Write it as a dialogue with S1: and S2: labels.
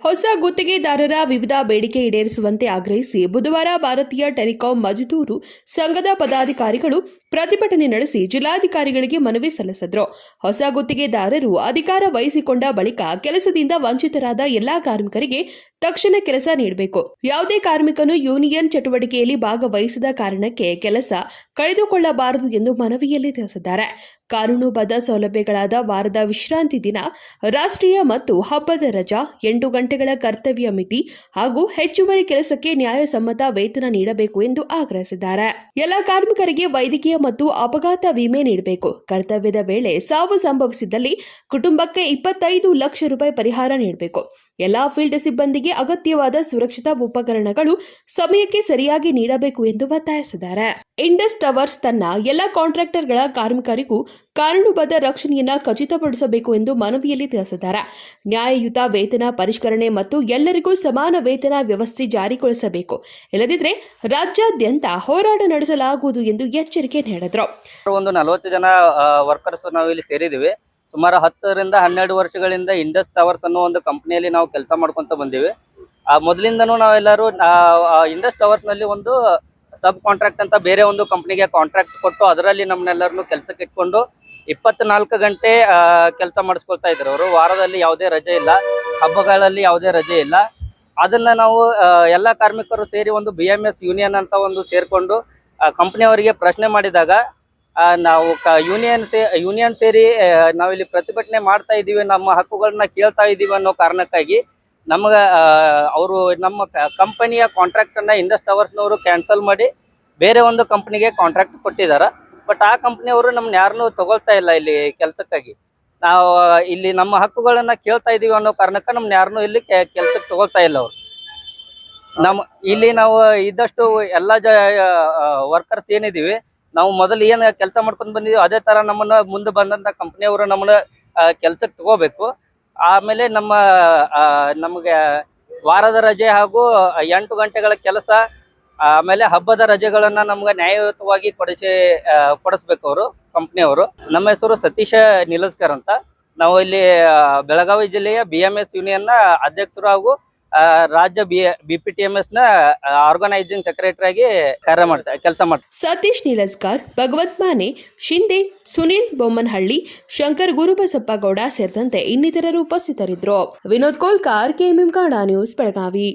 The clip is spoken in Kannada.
S1: ಹೊಸ ಗುತ್ತಿಗೆದಾರರ ವಿವಿಧ ಬೇಡಿಕೆ ಈಡೇರಿಸುವಂತೆ ಆಗ್ರಹಿಸಿ ಬುಧವಾರ ಭಾರತೀಯ ಟೆಲಿಕಾಂ ಮಜದೂರು ಸಂಘದ ಪದಾಧಿಕಾರಿಗಳು ಪ್ರತಿಭಟನೆ ನಡೆಸಿ ಜಿಲ್ಲಾಧಿಕಾರಿಗಳಿಗೆ ಮನವಿ ಸಲ್ಲಿಸಿದ್ರು. ಹೊಸ ಗುತ್ತಿಗೆದಾರರು ಅಧಿಕಾರ ವಹಿಸಿಕೊಂಡ ಬಳಿಕ ಕೆಲಸದಿಂದ ವಂಚಿತರಾದ ಎಲ್ಲಾ ಕಾರ್ಮಿಕರಿಗೆ ತಕ್ಷಣ ಕೆಲಸ ನೀಡಬೇಕು. ಯಾವುದೇ ಕಾರ್ಮಿಕನು ಯೂನಿಯನ್ ಚಟುವಟಿಕೆಯಲ್ಲಿ ಭಾಗವಹಿಸದ ಕಾರಣಕ್ಕೆ ಕೆಲಸ ಕಳೆದುಕೊಳ್ಳಬಾರದು ಎಂದು ಮನವಿಯಲ್ಲಿ ತಿಳಿಸಿದ್ದಾರೆ. ಕಾನೂನುಬದ್ಧ ಸೌಲಭ್ಯಗಳಾದ ವಾರದ ವಿಶ್ರಾಂತಿ ದಿನ, ರಾಷ್ಟ್ರೀಯ ಮತ್ತು ಹಬ್ಬದ ರಜಾ, ಎಂಟು ಗಂಟೆಗಳ ಕರ್ತವ್ಯ ಮಿತಿ ಹಾಗೂ ಹೆಚ್ಚುವರಿ ಕೆಲಸಕ್ಕೆ ನ್ಯಾಯಸಮ್ಮತ ವೇತನ ನೀಡಬೇಕು ಎಂದು ಆಗ್ರಹಿಸಿದ್ದಾರೆ. ಎಲ್ಲ ಕಾರ್ಮಿಕರಿಗೆ ವೈದ್ಯಕೀಯ ಮತ್ತು ಅಪಘಾತ ವಿಮೆ ನೀಡಬೇಕು. ಕರ್ತವ್ಯದ ವೇಳೆ ಸಾವು ಸಂಭವಿಸಿದಲ್ಲಿ ಕುಟುಂಬಕ್ಕೆ ಇಪ್ಪತ್ತೈದು ಲಕ್ಷ ರೂಪಾಯಿ ಪರಿಹಾರ ನೀಡಬೇಕು. ಎಲ್ಲಾ ಫೀಲ್ಡ್ ಸಿಬ್ಬಂದಿಗೆ ಅಗತ್ಯವಾದ ಸುರಕ್ಷತಾ ಉಪಕರಣಗಳು ಸಮಯಕ್ಕೆ ಸರಿಯಾಗಿ ನೀಡಬೇಕು ಎಂದು ಒತ್ತಾಯಿಸಿದ್ದಾರೆ. ಇಂಡಸ್ ಟವರ್ಸ್ ತನ್ನ ಎಲ್ಲ ಕಾಂಟ್ರಾಕ್ಟರ್ಗಳ ಕಾರ್ಮಿಕರಿಗೂ ಕಾನೂನುಬದ್ಧ ರಕ್ಷಣೆಯನ್ನ ಖಚಿತಪಡಿಸಬೇಕು ಎಂದು ಮನವಿಯಲ್ಲಿ ತಿಳಿಸಿದ್ದಾರೆ. ನ್ಯಾಯಯುತ ವೇತನ ಪರಿಷ್ಕರಣೆ ಮತ್ತು ಎಲ್ಲರಿಗೂ ಸಮಾನ ವೇತನ ವ್ಯವಸ್ಥೆ ಜಾರಿಗೊಳಿಸಬೇಕು. ಇಲ್ಲದಿದ್ದರೆ ರಾಜ್ಯಾದ್ಯಂತ ಹೋರಾಟ ನಡೆಸಲಾಗುವುದು ಎಂದು ಎಚ್ಚರಿಕೆ ನೀಡಿದರು.
S2: ಒಂದು ನಲವತ್ತು ಜನ ವರ್ಕರ್ಸ್ ನಾವು ಇಲ್ಲಿ ಸೇರಿದ್ದೀವಿ. ಸುಮಾರು ಹತ್ತರಿಂದ ಹನ್ನೆರಡು ವರ್ಷಗಳಿಂದ ಇಂಡಸ್ ಟವರ್ಸ್ ಅನ್ನೋ ಒಂದು ಕಂಪನಿಯಲ್ಲಿ ನಾವು ಕೆಲಸ ಮಾಡ್ಕೊಂತ ಬಂದೀವಿ. ಮೊದಲಿಂದನೂ ನಾವೆಲ್ಲರೂ ಇಂಡಸ್ ಟವರ್ಸ್ನಲ್ಲಿ ಒಂದು ಸಬ್ ಕಾಂಟ್ರಾಕ್ಟ್ ಅಂತ ಬೇರೆ ಒಂದು ಕಂಪ್ನಿಗೆ ಕಾಂಟ್ರಾಕ್ಟ್ ಕೊಟ್ಟು ಅದರಲ್ಲಿ ನಮ್ಮನ್ನೆಲ್ಲರನ್ನು ಕೆಲಸಕ್ಕೆ ಇಟ್ಕೊಂಡು ಇಪ್ಪತ್ನಾಲ್ಕು ಗಂಟೆ ಕೆಲಸ ಮಾಡಿಸ್ಕೊಳ್ತಾ ಇದ್ರು ಅವರು. ವಾರದಲ್ಲಿ ಯಾವುದೇ ರಜೆ ಇಲ್ಲ. ಹಬ್ಬಗಳಲ್ಲಿ ಯಾವುದೇ ರಜೆ ಇಲ್ಲ. ಅದನ್ನ ನಾವು ಎಲ್ಲ ಕಾರ್ಮಿಕರು ಸೇರಿ ಒಂದು ಬಿ ಎಂ ಎಸ್ ಯೂನಿಯನ್ ಅಂತ ಒಂದು ಸೇರ್ಕೊಂಡು ಕಂಪ್ನಿಯವರಿಗೆ ಪ್ರಶ್ನೆ ಮಾಡಿದಾಗ ನಾವು ನಾವು ಯೂನಿಯನ್ ಸೇ ಯೂನಿಯನ್ ಸೇರಿ ನಾವಿಲ್ಲಿ ಪ್ರತಿಭಟನೆ ಮಾಡ್ತಾ ಇದ್ದೀವಿ ನಮ್ಮ ಹಕ್ಕುಗಳನ್ನ ಕೇಳ್ತಾ ಇದ್ದೀವಿ ಅನ್ನೋ ಕಾರಣಕ್ಕಾಗಿ ನಮ್ಗೆ ಅವರು ನಮ್ಮ ಕಂಪನಿಯ ಕಾಂಟ್ರಾಕ್ಟ್ ಅನ್ನ ಇಂಡಸ್ ಟವರ್ಸ್ನವರು ಕ್ಯಾನ್ಸಲ್ ಮಾಡಿ ಬೇರೆ ಒಂದು ಕಂಪನಿಗೆ ಕಾಂಟ್ರಾಕ್ಟ್ ಕೊಟ್ಟಿದ್ದಾರೆ ಬಟ್ ಆ ಕಂಪನಿಯವರು ನಮ್ಮನ್ನ ಯಾರನ್ನೂ ತಗೊಳ್ತಾ ಇಲ್ಲ ಇಲ್ಲಿ ಕೆಲಸಕ್ಕಾಗಿ. ನಾವು, ಇಲ್ಲಿ ನಮ್ಮ ಹಕ್ಕುಗಳನ್ನ ಕೇಳ್ತಾ ಇದೀವಿ ಅನ್ನೋ ಕಾರಣಕ್ಕೆ ನಮ್ಮನ್ನ ಯಾರನ್ನೂ ಇಲ್ಲಿ ಕೆಲಸಕ್ಕೆ ತಗೊಳ್ತಾ ಇಲ್ಲ ಅವ್ರು. ನಮ್ಮ ಇಲ್ಲಿ ನಾವು ಇದ್ದಷ್ಟು ಎಲ್ಲ ಜ ವರ್ಕರ್ಸ್ ಏನಿದೀವಿ, ನಾವು ಮೊದಲು ಏನ್ ಕೆಲಸ ಮಾಡ್ಕೊಂಡು ಬಂದಿದ್ದೀವಿ ಅದೇ ತರ ನಮ್ಮನ್ನ ಮುಂದೆ ಬಂದಂತ ಕಂಪನಿಯವರು ನಮ್ಮನ್ನ ಕೆಲಸಕ್ಕೆ ತಗೋಬೇಕು. ಆಮೇಲೆ ನಮ್ಮ ನಮಗೆ ವಾರದ ರಜೆ ಹಾಗೂ ಎಂಟು ಗಂಟೆಗಳ ಕೆಲಸ, ಆಮೇಲೆ ಹಬ್ಬದ ರಜೆಗಳನ್ನ ನಮ್ಗೆ ನ್ಯಾಯಯುತವಾಗಿ ಕೊಡಿಸಿ ಕೊಡಿಸ್ಬೇಕು ಅವರು ಕಂಪ್ನಿಯವರು ನಮ್ಮ ಹೆಸರು ಸತೀಶ ನಿಲಸ್ಕರ್ ಅಂತ. ನಾವು ಇಲ್ಲಿ ಬೆಳಗಾವಿ ಜಿಲ್ಲೆಯ ಬಿ ಎಂ ಎಸ್ ಯೂನಿಯನ್ನ ಅಧ್ಯಕ್ಷರು ಹಾಗೂ ರಾಜ್ಯ ಬಿ ಬಿ ನ ಆರ್ಗನೈಸಿಂಗ್ ಸೆಕ್ರೆಟರಿ ಆಗಿ ಕಾರ್ಯ ಮಾಡ್ತಾ, ಕೆಲಸ ಮಾಡ್ತಾರೆ
S1: ಸತೀಶ್ ನೀಲಸ್ಕರ್, ಭಗವತ್ ಮಾನೆ ಶಿಂದೆ ಸುನೀಲ್ ಬೊಮ್ಮನಹಳ್ಳಿ, ಶಂಕರ್ ಗುರುಬಸಪ್ಪ ಗೌಡ ಸೇರಿದಂತೆ ಇನ್ನಿತರರು ಉಪಸ್ಥಿತರಿದ್ದರು. Vinod Kolkar, KMM Kannada news Belagavi.